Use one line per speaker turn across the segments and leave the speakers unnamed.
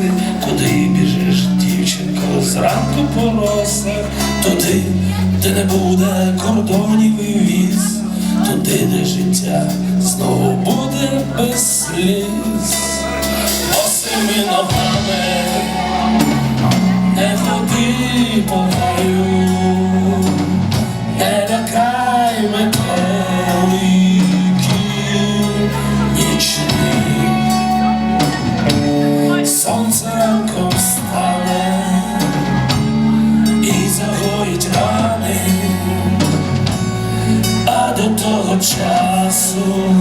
роси, куди біжиш, дівчинко, зранку по туди, де не буде кордонів і віз, туди, де життя знову буде без сліз, босими ногами не ходи по часу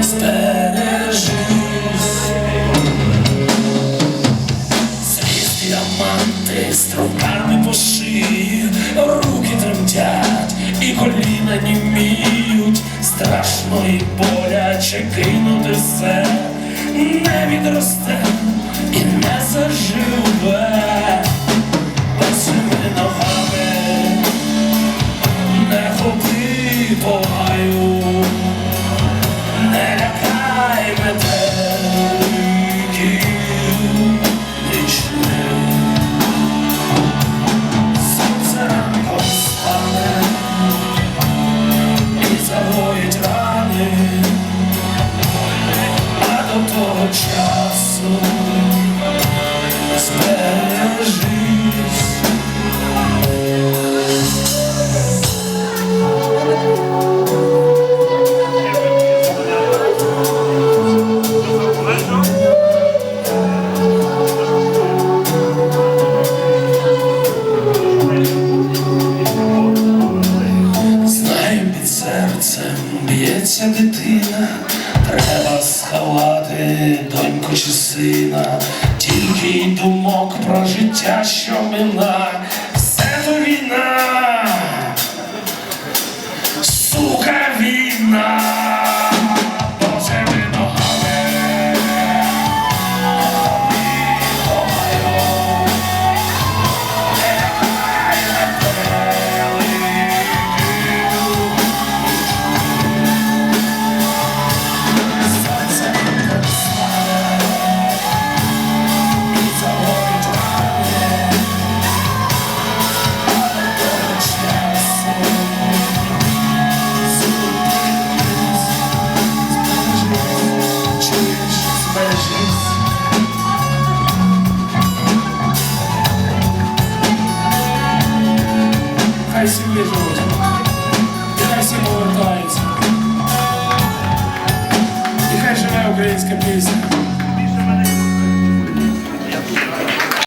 збережись. Свіст діаманти струмками по шиї, руки тремтять і коліна німіють, страшно і боляче кинути все, не відросте і не заживе, segment. Серцем б'ється дитина, треба сховати доньку чи сина, тільки й думок про життя, що мина, Хай всі живуть, нехай всі повертаються. І хай живе українська пісня.